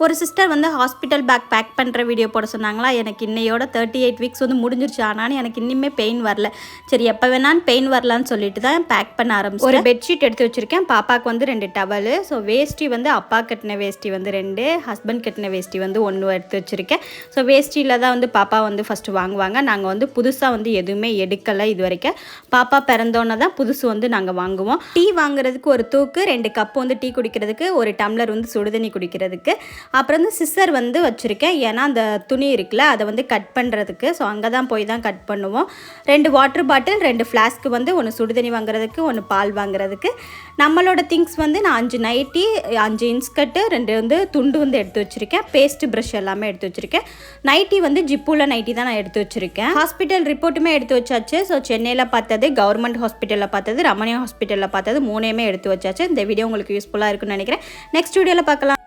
ஒரு சிஸ்டர் வந்து hospital bag pack பண்ணுற வீடியோ போட சொன்னாங்களா? எனக்கு இன்னையோட தேர்ட்டி எயிட் வீக்ஸ் வந்து முடிஞ்சிருச்சு. ஆனாலும் எனக்கு இன்னுமே பெயின் வரல. சரி எப்போ வேணாலும் பெயின் வரலான்னு சொல்லிட்டு தான் பேக் பண்ண ஆரம்பிச்சு ஒரு பெட்ஷீட் எடுத்து வச்சுருக்கேன். பாப்பாவுக்கு வந்து ரெண்டு டவலு ஸோ வேஷ்டி வந்து அப்பா கட்டின வேஷ்டி வந்து ரெண்டு ஹஸ்பண்ட் கட்டின வேஷ்டி வந்து ஒன்று எடுத்து வச்சுருக்கேன். ஸோ வேஷ்டியில் தான் வந்து பாப்பா வந்து ஃபஸ்ட்டு வாங்குவாங்க. நாங்கள் வந்து புதுசாக வந்து எதுவுமே எடுக்கலை இது வரைக்கும் பாப்பா பிறந்தோன்னே தான் புதுசு வந்து நாங்கள் வாங்குவோம். டீ வாங்குறதுக்கு ஒரு தூக்கு ரெண்டு கப்பு வந்து டீ குடிக்கிறதுக்கு ஒரு டம்ளர் வந்து சுடுதண்ணி குடிக்கிறதுக்கு. அப்புறம் வந்து சிஸ்ஸர் வந்து வச்சுருக்கேன். ஏன்னா அந்த துணி இருக்குல்ல அதை வந்து கட் பண்ணுறதுக்கு ஸோ அங்கே தான் போய் தான் கட் பண்ணுவோம். ரெண்டு வாட்டர் பாட்டில் ரெண்டு ஃப்ளாஸ்க்கு வந்து ஒன்று சுடுதண்ணி வாங்குறதுக்கு ஒன்று பால் வாங்குறதுக்கு. நம்மளோட திங்ஸ் வந்து நான் அஞ்சு நைட்டி அஞ்சு இன்ஸ்கட்டு ரெண்டு வந்து துண்டு வந்து எடுத்து வச்சுருக்கேன். பேஸ்ட் ப்ரஷ் எல்லாமே எடுத்து வச்சுருக்கேன். நைட்டி வந்து ஜிப்புல நைட்டி தான் நான் எடுத்து வச்சுருக்கேன். ஹாஸ்பிட்டல் ரிப்போர்ட்டுமே எடுத்து வச்சாச்சு. ஸோ சென்னையில் பார்த்தது கவர்மெண்ட் ஹாஸ்பிட்டலில் பார்த்தது ரமணியா ஹாஸ்பிட்டலில் பார்த்தது மூணையுமே எடுத்து வச்சாச்சு. இந்த வீடியோ உங்களுக்கு யூஸ்ஃபுல்லாக இருக்குன்னு நினைக்கிறேன். நெக்ஸ்ட் வீடியோவில் பார்க்கலாம்.